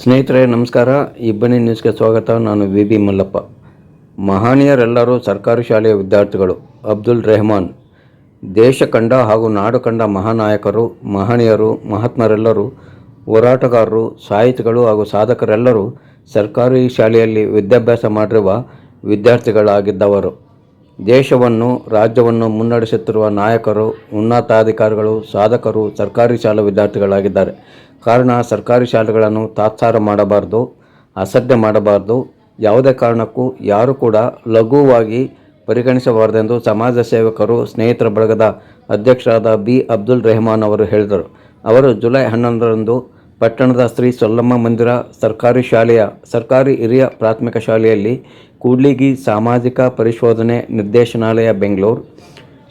ಸ್ನೇಹಿತರೆ, ನಮಸ್ಕಾರ. ಇಬ್ಬನಿ ನ್ಯೂಸ್ಗೆ ಸ್ವಾಗತ. ನಾನು ವಿ ಬಿ ಮಲ್ಲಪ್ಪ. ಮಹನೀಯರೆಲ್ಲರೂ ಸರ್ಕಾರಿ ಶಾಲೆಯ ವಿದ್ಯಾರ್ಥಿಗಳು, ಅಬ್ದುಲ್ ರೆಹಮಾನ್. ದೇಶ ಕಂಡ ಹಾಗೂ ನಾಡು ಕಂಡ ಮಹಾನಾಯಕರು, ಮಹನೀಯರು, ಮಹಾತ್ಮರೆಲ್ಲರೂ, ಹೋರಾಟಗಾರರು, ಸಾಹಿತಿಗಳು ಹಾಗೂ ಸಾಧಕರೆಲ್ಲರೂ ಸರ್ಕಾರಿ ಶಾಲೆಯಲ್ಲಿ ವಿದ್ಯಾಭ್ಯಾಸ ಮಾಡಿರುವ ವಿದ್ಯಾರ್ಥಿಗಳಾಗಿದ್ದವರು. ದೇಶವನ್ನು, ರಾಜ್ಯವನ್ನು ಮುನ್ನಡೆಸುತ್ತಿರುವ ನಾಯಕರು, ಉನ್ನತಾಧಿಕಾರಿಗಳು, ಸಾಧಕರು ಸರ್ಕಾರಿ ಶಾಲಾ ವಿದ್ಯಾರ್ಥಿಗಳಾಗಿದ್ದಾರೆ. ಕಾರಣ ಸರ್ಕಾರಿ ಶಾಲೆಗಳನ್ನು ತಾತ್ಸಾರ ಮಾಡಬಾರ್ದು, ಅಸಡ್ಡೆ ಮಾಡಬಾರ್ದು. ಯಾವುದೇ ಕಾರಣಕ್ಕೂ ಯಾರು ಕೂಡ ಲಘುವಾಗಿ ಪರಿಗಣಿಸಬಾರದೆಂದು ಸಮಾಜ ಸೇವಕರು ಸ್ನೇಹಿತರ ಬಳಗದ ಅಧ್ಯಕ್ಷರಾದ ಬಿ. ಅಬ್ದುಲ್ ರೆಹಮಾನ್ ಅವರು ಹೇಳಿದರು. ಅವರು ಜುಲೈ ಹನ್ನೊಂದರಂದು ಪಟ್ಟಣದ ಶ್ರೀ ಸೊಲ್ಲಮ್ಮ ಮಂದಿರ ಸರ್ಕಾರಿ ಶಾಲೆಯ, ಸರ್ಕಾರಿ ಹಿರಿಯ ಪ್ರಾಥಮಿಕ ಶಾಲೆಯಲ್ಲಿ ಕೂಡ್ಲಿಗಿ ಸಾಮಾಜಿಕ ಪರಿಶೋಧನೆ ನಿರ್ದೇಶನಾಲಯ, ಬೆಂಗಳೂರು.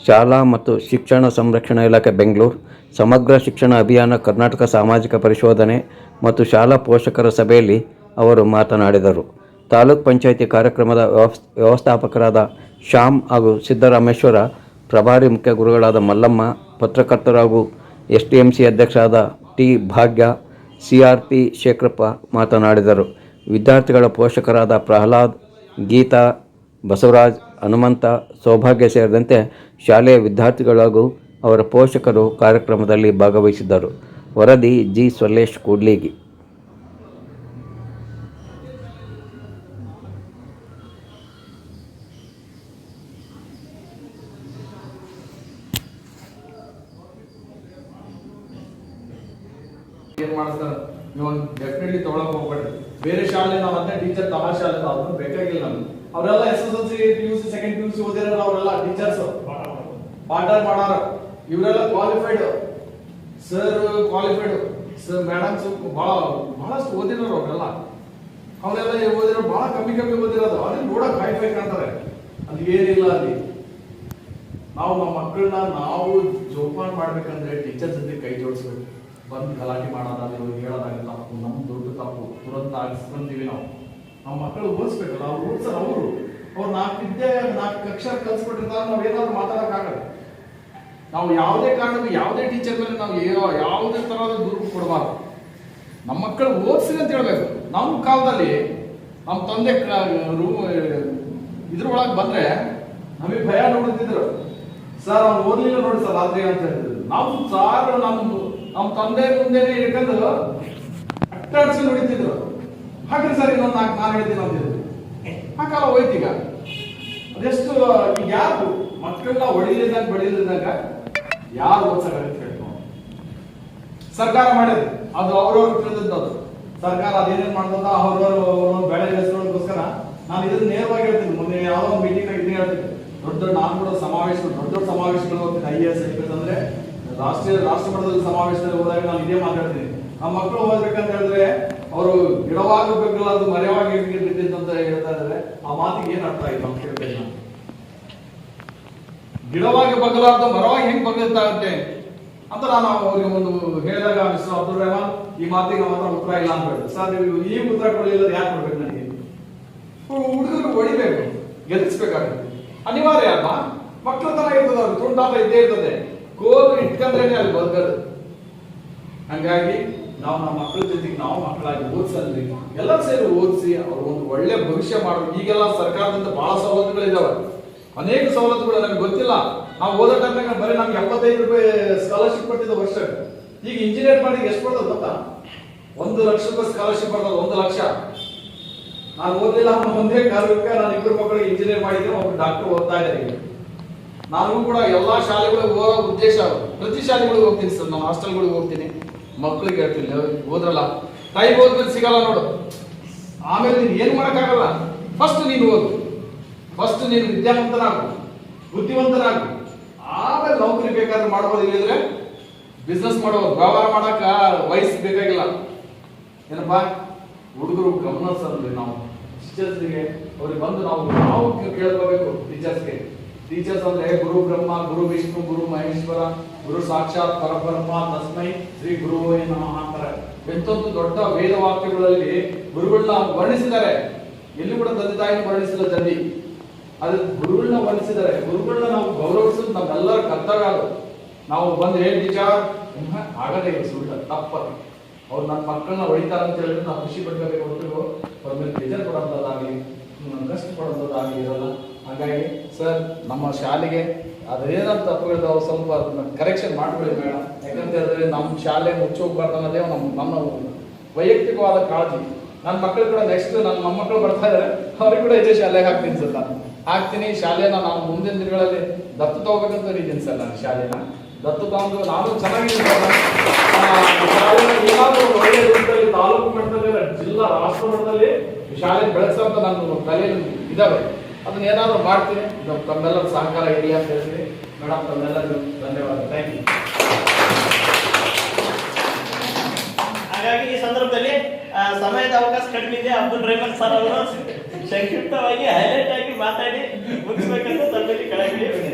ಶಾಲಾ ಮತ್ತು ಶಿಕ್ಷಣ ಸಂರಕ್ಷಣಾ ಇಲಾಖೆ ಬೆಂಗಳೂರು, ಸಮಗ್ರ ಶಿಕ್ಷಣ ಅಭಿಯಾನ ಕರ್ನಾಟಕ ಸಾಮಾಜಿಕ ಪರಿಶೋಧನೆ ಮತ್ತು ಶಾಲಾ ಪೋಷಕರ ಸಭೆಯಲ್ಲಿ ಅವರು ಮಾತನಾಡಿದರು. ತಾಲೂಕ್ ಪಂಚಾಯಿತಿ ಕಾರ್ಯಕ್ರಮದ ವ್ಯವಸ್, ವ್ಯವಸ್ಥಾಪಕರಾದ ಶ್ಯಾಮ್ ಹಾಗೂ ಸಿದ್ದರಾಮೇಶ್ವರ, ಪ್ರಭಾರಿ ಮುಖ್ಯ ಗುರುಗಳಾದ ಮಲ್ಲಮ್ಮ, ಪತ್ರಕರ್ತರು ಹಾಗೂ ಎಸ್ ಟಿ ಎಂ ಸಿ ಅಧ್ಯಕ್ಷರಾದ T Bhagya, C R P Shekharappa ಮಾತನಾಡಿದರು. ವಿದ್ಯಾರ್ಥಿಗಳ ಪೋಷಕರಾದ ಪ್ರಹ್ಲಾದ್, ಗೀತಾ, ಬಸವರಾಜ್ ಹನುಮಂತ ಸೌಭಾಗ್ಯ ಸೇರಿದಂತೆ ಶಾಲೆಯ ವಿದ್ಯಾರ್ಥಿಗಳಾಗೂ ಅವರ ಪೋಷಕರು ಕಾರ್ಯಕ್ರಮದಲ್ಲಿ ಭಾಗವಹಿಸಿದ್ದರು. ವರದಿ ಜಿ. ಸೊಲ್ಲೇಶ್ ಕೂಡ್ಲಿಗಿ. ಬೇರೆ ಶಾಲೆ ನಾವು ಟೀಚರ್ ತಮಾಷೆ ಬೇಕಾಗಿಲ್ಲ ನಮ್ಗೆ. ಅವರೆಲ್ಲ S S L C P U P ಓದಿರೋ ಅವರೆಲ್ಲ ಟೀಚರ್ಸ್ ಪಾಠ ಮಾಡಾರ. ಇವರೆಲ್ಲ qualified sir qualified sir madams ಬಹಳ, ಬಹಳಷ್ಟು ಓದಿರೋರು ಅವರೆಲ್ಲ. ಅವರೆಲ್ಲ ಓದಿರೋ ಬಹಳ ಕಮ್ಮಿ ಕಮ್ಮಿ ಓದಿರೋದು. ಅಲ್ಲಿ ನೋಡಕ್ ಹೈ ಫೈ ಕಾಣ್ತಾರೆ. ಅಲ್ಲಿ ಏನಿಲ್ಲ ಅಲ್ಲಿ. ನಾವು ನಮ್ಮ ಮಕ್ಕಳನ್ನ ನಾವು ಜೋಪಾನ ಮಾಡ್ಬೇಕಂದ್ರೆ ಟೀಚರ್ ಜೊತೆ ಕೈ ಜೋಡಿಸ್ಬೇಕು. ಬಂದು ಗಲಾಟೆ ಮಾಡೋದಾಗಲಿ ಹೇಳೋದಾಗ ತಪ್ಪು. ನಮ್ಮ ದೊಡ್ಡ ತಪ್ಪು. ತುರಂತ ಆಗಿಸ್ಕೊಂತೀವಿ ನಾವು. ನಮ್ಮ ಮಕ್ಕಳು ಓದಿಸ್ಬೇಕಲ್ಲ ಅವ್ರು ಓದ್ಸಲ್ಲ ಅವರು. ಅವ್ರು ನಾಲ್ಕು ವಿದ್ಯೆ ನಾಲ್ಕು ಅಕ್ಷರ ಕಲ್ಸ್ಬಿಟ್ಟಿರ್ತಾರೆ ನಾವು ಏನಾದ್ರು ಮಾತಾಡೋಕ್ಕಾಗಲ್ಲ ನಾವು ಯಾವುದೇ ಕಾರಣಕ್ಕೂ ಯಾವುದೇ ಟೀಚರ್ ಮೇಲೆ ನಾವು ಏನೋ ಯಾವುದೇ ತರಹದ ದುರ್ಗು ಕೊಡಬಾರ್ದು. ನಮ್ಮ ಮಕ್ಕಳು ಓದಿಸಿ ಅಂತ ಹೇಳ್ಬೇಕು. ನಮ್ಮ ಕಾಲದಲ್ಲಿ ನಮ್ಮ ತಂದೆ ಇದ್ರೊಳಗೆ ಬಂದ್ರೆ ನಮಗೆ ಭಯ ನೋಡುತ್ತಿದ್ರು. ಸರ್, ಅವ್ನು ಓದಲಿಲ್ಲ ನೋಡಿ ಸರ್, ರಾತ್ರಿ ಅಂತ ಹೇಳಿದ್ರು ನಾವು ಸಾರ್ ನಮ್ಮ ನಮ್ಮ ತಂದೆ ಮುಂದೆನೆ ಇಟ್ಕೊಂಡು ಅಟ್ಟಾಡ್ಸಿ ನೋಡಿತಿದ್ರು ಹಾಗೆ ಸರ್, ಇನ್ನೊಂದು ನಾಲ್ಕು ನಾನು ಹೇಳ್ತೀನಿ ಅಂತಿದ್ರು ಆ ಕಾಲ ಹೋಯ್ತೀಗ? ಅದೆಷ್ಟು ಈಗ ಯಾರು ಮಕ್ಕಳನ್ನ ಹೊಡಿಲಿದ್ದಾಗ ಬಡಿಲಿದ್ದಾಗ ಯಾರು ಹೇಳ್ಕೊಂಡು ಸರ್ಕಾರ ಮಾಡಿದ್ರು ಅದು ಅವ್ರವ್ರು ತಿಳಿದದ್ದು ಅದು. ಸರ್ಕಾರ ಅದೇನೇನ್ ಮಾಡ್ತದ? ಅವ್ರವ್ರು ಬೆಳೆ ಹೆಸರುಗೋಸ್ಕರ ನಾನು ಇದನ್ನ ನೇರವಾಗಿ ಹೇಳ್ತೀನಿ. ಮೊನ್ನೆ ಯಾವ್ದೋ ಒಂದು ಮೀಟಿಂಗ್ ಇದನ್ನ ಹೇಳ್ತೀನಿ. ದೊಡ್ಡ ದೊಡ್ಡ ನಾನು ಕೂಡ ಸಮಾವೇಶಗಳು, ದೊಡ್ಡ ದೊಡ್ಡ ಸಮಾವೇಶಗಳು ಐ ಐ ಎಸ್ ಅಂದ್ರೆ ರಾಷ್ಟ್ರೀಯ ರಾಷ್ಟ್ರ ಮಟ್ಟದಲ್ಲಿ ಸಮಾವೇಶದಲ್ಲಿ ಹೋದಾಗ ನಾನು ಇದೇ ಮಾತಾಡ್ತೀನಿ. ಆ ಮಕ್ಕಳು ಓದ್ಬೇಕಂತ ಹೇಳಿದ್ರೆ ಅವರು ಗಿಡವಾಗಬೇಕಲ್ಲ ಅದು ಮರೆಯವಾಗಿ ಅಂತ ಹೇಳ್ತಾ ಇದ್ದಾರೆ. ಆ ಮಾತಿಗೆ ಏನ್ ಅರ್ಥ ಅಂತ ಕೇಳ್ತೇನೆ ನಾನು. ಗಿಡವಾಗಿ ಬಗಲಾರ್ದ ಮರವಾಗಿ ಹೆಂಗ್ ಬಗಲಾಗುತ್ತೆ ಅಂತ ನಾನು ಅವರಿಗೆ ಒಂದು ಹೇಳಿದಾಗ ಮಿಸ್ಟರ್ ಅಬ್ದುಲ್ ರೆಹಮಾನ್, ಈ ಮಾತಿಗೆ ಮಾತ್ರ ಉತ್ತರ ಇಲ್ಲ ಅಂತ ಹೇಳಿದ್ರು. ಸರ್, ನೀವು ಈ ಉತ್ತರ ಕೊಡಲಿಲ್ಲ ಯಾಕೆ ಕೊಡ್ಬೇಕು ನನಗೆ? ಹುಡುಗರು ಹೊಡಿಬೇಕು, ಗೆಲ್ಲಿಸ್ಬೇಕಾಗುತ್ತೆ. ಅನಿವಾರ್ಯ ಅಲ್ವಾ? ಮಕ್ಕಳ ತರ ಇರ್ತದೆ ತುಂಟಾಟ ಇದ್ದೇ ಇರ್ತದೆ. ಕೋಲು ಇಟ್ಕೊಂಡ್ರೇನೆ ಅಲ್ಲಿ ಬದುಕದು. ಹಂಗಾಗಿ ನಾವು ನಮ್ಮ ಮಕ್ಕಳ ಜೊತೆಗೆ ನಾವು ಮಕ್ಕಳಾಗಿ ಓದಿಸಲ್ರಿ ಎಲ್ಲ ಸೇರಿ ಓದಿಸಿ ಅವ್ರ ಒಂದು ಒಳ್ಳೆ ಭವಿಷ್ಯ ಮಾಡಬೇಕು ಈಗೆಲ್ಲ ಸರ್ಕಾರದಿಂದ ಬಹಳ ಸವಲತ್ತುಗಳಿದಾವೆ. ಅನೇಕ ಸವಲತ್ತುಗಳು ನನಗೆ ಗೊತ್ತಿಲ್ಲ. ನಾವು ಓದೋ ಟೈಮ್ನಾಗ ಬರೀ ನಮ್ಗೆ ಎಪ್ಪತ್ತೈದು ರೂಪಾಯಿ ಸ್ಕಾಲರ್ಶಿಪ್ ಕೊಟ್ಟಿದ್ದ ವರ್ಷ. ಈಗ ಇಂಜಿನಿಯರ್ ಮಾಡಿ ಎಷ್ಟು ಬರ್ತದೆ ಗೊತ್ತಾ? ಒಂದು ಲಕ್ಷ ರೂಪಾಯಿ ಸ್ಕಾಲರ್ಶಿಪ್ ಬರ್ತದೆ, ಒಂದು ಲಕ್ಷ. ನಾನು ಓದಲಿಲ್ಲ ಅನ್ನೋ ಒಂದೇ ಕಾರಣಕ್ಕೆ ನಾನು ಇಬ್ಬರು ಮಕ್ಕಳಿಗೆ ಇಂಜಿನಿಯರ್ ಮಾಡಿದ್ರೆ ಒಬ್ಬ ಡಾಕ್ಟರ್ ಓದ್ತಾ ಇದ್ದಾರೆ ನಾನು ಕೂಡ ಎಲ್ಲಾ ಶಾಲೆಗಳಿಗೆ ಹೋಗೋ ಉದ್ದೇಶ ಪ್ರತಿ ಶಾಲೆಗಳಿಗೆ ಹೋಗ್ತೀನಿ ಸರ್, ನಾನು ಹಾಸ್ಟೆಲ್ಗಳಿಗೆ ಹೋಗ್ತೀನಿ. ಮಕ್ಕಳಿಗೆ ಹೇಳ್ತೀನಿ ಓದ್ರಲ್ಲ. ಟೈಮ್ ಓದ್ಮೇಲೆ ಸಿಗಲ್ಲ ನೋಡು. ಆಮೇಲೆ ನೀನು ಏನು ಮಾಡೋಕ್ಕಾಗಲ್ಲ? ಫಸ್ಟ್ ನೀನು ಓದು. ಫಸ್ಟ್ ನೀನು ವಿದ್ಯಾವಂತನಾಗು. ಬುದ್ಧಿವಂತನಾಗು. ಆಮೇಲೆ ನೌಕರಿ ಬೇಕಾದ್ರೆ ಮಾಡ್ಬೋದು ಇಲ್ಲಿದ್ರೆ ಬಿಸ್ನೆಸ್ ಮಾಡೋದು. ವ್ಯವಹಾರ ಮಾಡಕ್ಕ ವಯಸ್ಸು ಬೇಕಾಗಿಲ್ಲ. ಏನಪ್ಪಾ? ಹುಡುಗರು ಗಮನ ನಾವು. ಟೀಚರ್ಸ್ಗೆ ಅವ್ರಿಗೆ ಬಂದು ನಾವು ನಾವು ಕೇಳ್ಕೋಬೇಕು ಟೀಚರ್ಸ್ಗೆ ಟೀಚರ್ಸ್ ಅಂದ್ರೆ ಗುರು ಬ್ರಹ್ಮ, ಗುರು ವಿಷ್ಣು, ಗುರು ಮಹೇಶ್ವರ, ಗುರು ಸಾಕ್ಷಾತ್ ಪರಬ್ರಹ್ಮ ತಸ್ಮೈ ಶ್ರೀ ಗುರು ನಮಃ ಅಂತಾರೆ. ಎಂತೊಂದು ದೊಡ್ಡ ವೇದ ವಾಕ್ಯಗಳಲ್ಲಿ ಗುರುಗಳನ್ನ ವರ್ಣಿಸಿದ್ದಾರೆ. ಎಲ್ಲಿ ಕೂಡ ತಂದೆ ತಾಯಿ ವರ್ಣಿಸಿಲ್ಲ ತಂದಿ ಅದು ಗುರುಗಳನ್ನ ವರ್ಣಿಸಿದ್ದಾರೆ. ಗುರುಗಳನ್ನ ನಾವು ಗೌರವಿಸೋದು ನಮ್ಮೆಲ್ಲರ ಕರ್ತವ್ಯ ಅದು. ನಾವು ಬಂದು ಏನ್ ಟೀಚರ್ ಆಗದೇ ಇಲ್ಲ ಸುಳ್ಳ, ತಪ್ಪದು. ಅವ್ರು ನನ್ನ ಮಕ್ಕಳನ್ನ ಹೊಡಿತಾರೆ ಅಂತ ಹೇಳಿದ್ರೆ ನಾವು ಖುಷಿ ಪಡ್ಕೋಬೇಕು ಹೊರತು ಅವ್ರ ಮೇಲೆ ಬೇಜಾರು ನನ್ನ ಕಷ್ಟ ಪಡೋದಾಗಲಿ ಇರಲ್ಲ. ಹಾಗಾಗಿ ಸರ್, ನಮ್ಮ ಶಾಲೆಗೆ ಅದೇನಂತ ತಪ್ಪುಗಳಿದಾವೆ ಸ್ವಲ್ಪ ಕರೆಕ್ಷನ್ ಮಾಡ್ಕೊಳ್ಳಿ ಮೇಡಮ್ ಯಾಕಂತ ಹೇಳಿದ್ರೆ ನಮ್ಮ ಶಾಲೆ ಮುಚ್ಚೋಗ್ಬಾರ್ದು ಅನ್ನೋದೇ ನಮ್ಮ ನನ್ನ ವೈಯಕ್ತಿಕವಾದ ಕಾಳಜಿ. ನನ್ನ ಮಕ್ಕಳು ಕೂಡ ನೆಕ್ಸ್ಟ್ ನನ್ನ ಮೊಮ್ಮಕ್ಕಳು ಬರ್ತಾ ಇದ್ದಾರೆ ಅವ್ರಿಗೆ ಕೂಡ ಇದೇ ಶಾಲೆಗೆ ಹಾಕ್ತೀನಿ ಸರ್ ನಾನು. ಹಾಕ್ತೀನಿ, ಶಾಲೆನ ನಾನು ಮುಂದಿನ ದಿನಗಳಲ್ಲಿ ದತ್ತು ತಗೋಬೇಕಂತ ಇದ್ದೀನಿ ಸರ್ ನಾನು ಶಾಲೆನ. ದತ್ತು ತಗೊಂಡು ನಾನು ಚೆನ್ನಾಗಿ ಏನಾದ್ರೂ ಒಳ್ಳೆಯ ತಾಲೂಕು ಮಟ್ಟದಲ್ಲಿ, ಜಿಲ್ಲಾ ರಾಷ್ಟ್ರ ಮಟ್ಟದಲ್ಲಿ ಶಾಲೆ ಬೆಳೆಸಂತ ನನ್ನ ತಲೆಯಲ್ಲಿ ಇದಾವೆ. ಅದನ್ನ ಏನಾದ್ರು ಮಾಡ್ತೀನಿ ತಮ್ಮೆಲ್ಲರ ಸಹಕಾರ ಇರಲಿ ಅಂತ ಹೇಳ್ತೀನಿ ಮೇಡಮ್ ತಮ್ಮೆಲ್ಲರಿಗೂ ಧನ್ಯವಾದ. ಥ್ಯಾಂಕ್ ಯು ಹಾಗಾಗಿ ಈ ಸಂದರ್ಭದಲ್ಲಿ ಆ, ಸಮಯದ ಅವಕಾಶ ಕಡಿಮೆ ಇದೆ. ಅಬ್ದುಲ್ ರಹಮಾನ್ ಸರ್ ಅವರು ಸಂಕ್ಷಿಪ್ತವಾಗಿ ಹೈಲೈಟ್ ಆಗಿ ಮಾತಾಡಿ ಮುಗಿಸ್ಬೇಕಂತ ತಮ್ಮಲ್ಲಿ ವಿನಂತಿ.